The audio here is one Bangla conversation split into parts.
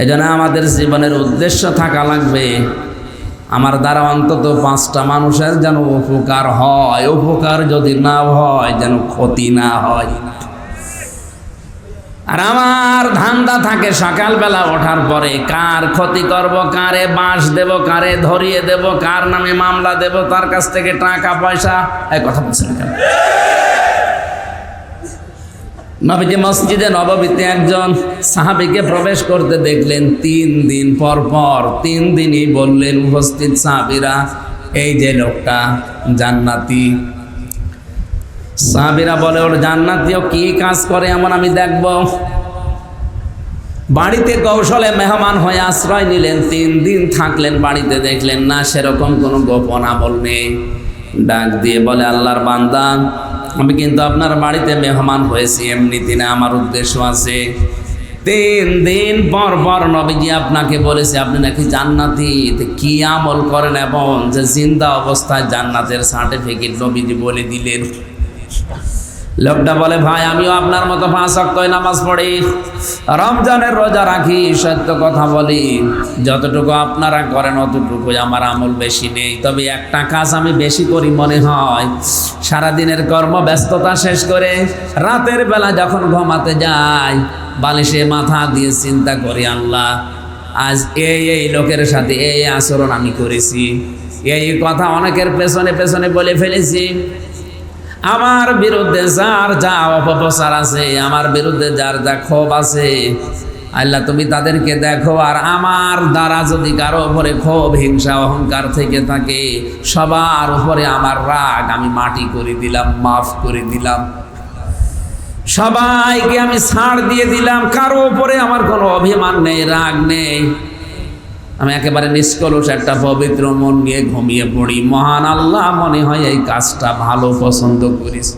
এই জন্য আমাদের জীবনের উদ্দেশ্য থাকা লাগবে। আমার দ্বারা অন্তত পাঁচটা মানুষের যেন উপকার হয়, উপকার যদি না হয়, যেন ক্ষতি না হয়। আর আমার ধান্দা থাকে সকালবেলা ওঠার পরে, কার ক্ষতি করব, কারে বাঁশ দেব, কারে ধরিয়ে দেব, কার নামে মামলা দেব, তার কাছ থেকে টাকা, পয়সা, এই কথা বলছেন কেন? নবীজি মসজিদে নববীতে একজন সাহাবিকে প্রবেশ করতে দেখলেন। তিন দিন পর পর তিন দিনই বললেন, উপস্থিত সাহাবিরা, এই যে লোকটা জান্নাতি। সাহাবিরা বলে, ওর জান্নাতিও কি কাজ করে এমন আমি দেখব? বাড়িতে কৌশলে মেহমান হয়ে আশ্রয় নিলেন। তিন দিন থাকলেন, বাড়িতে দেখলেন, না, সেরকম কোনো গোপন আমল নেই। ডাক দিয়ে বলে, আল্লাহর বান্দা আমি কিন্তু আপনার বাড়িতে মেহমান হয়েছি এমনিতে না আমার উদ্দেশ্য আছে। তিন দিন পর পর নবীজি আপনাকে বলেছে, আপনি নাকি জান্নাতি? কি আমল করেন এবং যে জিন্দা অবস্থায় জান্নাতের সার্টিফিকেট নবীজি বলে দিলেন? লোকটা বলে, ভাই, আমিও আপনার মতো পাঁচ অক্টয় নামাজ পড়ি। রমজানের রোজা রাখি, সত্য কথা বলি। যতটুকু আপনারা করেন অতটুকু আমার আমল বেশি নেই। তবে একটা কাজ আমি বেশি করি মনে হয়, সারাদিনের কর্ম ব্যস্ততা শেষ করে রাতের বেলা যখন ঘুমাতে যাই, বালিশে মাথা দিয়ে চিন্তা করি, আল্লাহ, আজ এই এই লোকের সাথে এই আচরণ আমি করেছি। এই কথা অনেকের পেছনে পেছনে বলে ফেলেছি। আমার বিরুদ্ধে যার যা অপপ্রচার আছে, আমার বিরুদ্ধে যার যা ক্ষোভ আছে, আল্লাহ তুমি তাদেরকে দেখো, আর আমার দ্বারা যদি কারও উপরে ক্ষোভ, হিংসা, অহংকার থেকে থাকে, সবার উপরে আমার রাগ আমি মাটি করে দিলাম, মাফ করে দিলাম। সবাইকে আমি ছাড় দিয়ে দিলাম, কারও উপরে আমার কোনো অভিমান নেই, রাগ নেই। আমি একেবারে নিষ্কলুষ, একটা পবিত্র মন নিয়ে ঘুমিয়ে পড়ি। মহান আল্লাহ মনে হয় এই কাজটা ভালো পছন্দ করিস।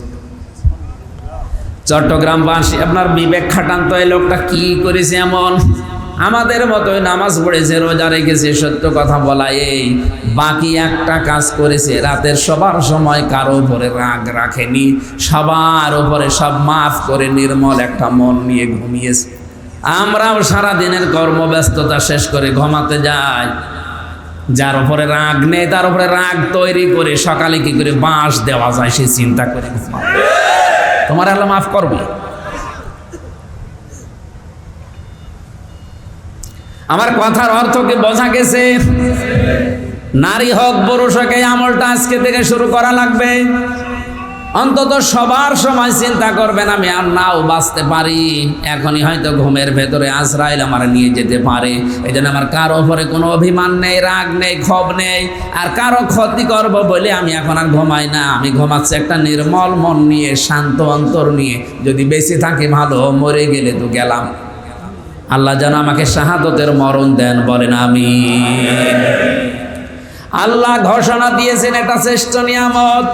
চট্টগ্রামবাসী, আপনার বিবেক খাটান তো এই লোকটা কি করেছে এমন? আমাদের মতোই নামাজ পড়েছে, রোজা রেখেছে, সত্য কথা বলা এই। বাকি একটা কাজ করেছে, রাতের সবার সময় কারও উপরে রাগ রাখেনি, সবার উপরে সব মাফ করে নির্মল একটা মন নিয়ে ঘুমিয়েছে। আমরাও সারা দিনের কর্মব্যস্ততা শেষ করে ঘুমাতে যাই। যার উপরে রাগ নেই, তার উপরে রাগ তৈরি করে সকালে কি করে বাঁশ দেওয়া যায় সে চিন্তা করে তোমার আল্লাহ মাফ করবে। আমার কথার অর্থ কি বোঝা গেছে? নারী হোক, পুরুষ হোক, এই আমলটা আজকে থেকে শুরু করা লাগবে। অন্তত সবার সময় চিন্তা করবেন, আমি আর নাও বাঁচতে পারি। এখনই হয়তো ঘুমের ভেতরে আজরাইল আমার নিয়ে যেতে পারে। এই জন্য আমার কারও ওপরে কোনো অভিমান নেই, রাগ নেই, ক্ষোভ নেই। আর কারও ক্ষতি করব বলে আমি এখন আর ঘুমাই না। আমি ঘুমাচ্ছি একটা নির্মল মন নিয়ে, শান্ত অন্তর নিয়ে। যদি বেশি থাকি ভালো, মরে গেলে তো গেলাম। আল্লাহ যেন আমাকে শাহাদতের মরণ দেন, বলেন আমি আল্লাহ ঘোষণা দিয়েছেন, এটা শ্রেষ্ঠ নিয়ামত।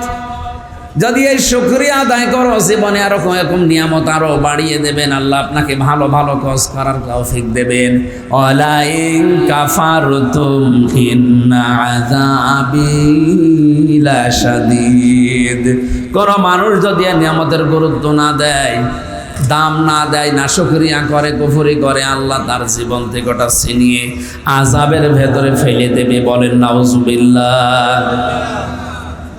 যদি এই শুক্রিয়া আদায় করো, জীবনে আরও এরকম নিয়ামত আরও বাড়িয়ে দেবেন। আল্লাহ আপনাকে ভালো ভালো কাজ করার তৌফিক দেবেন। অলাইন কাফারতুম ইন্না আযাবি লাশাদীদ। কোন মানুষ যদি নিয়ামতের গুরুত্ব না দেয়, দাম না দেয়, না শুকরিয়া করে, কুফরি করে, আল্লাহ তার জীবন থেকে ওটা ছিনিয়ে আজাবের ভেতরে ফেলে দেবে বলেন, নাউজুবিল্লাহ।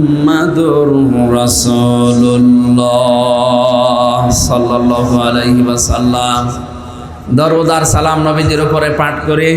মুহাম্মাদুর রাসূলুল্লাহ সাল্লাল্লাহু আলাইহি ওয়াসাল্লাম। দরুদ আর সালাম নবীজির উপরে পাঠ করে।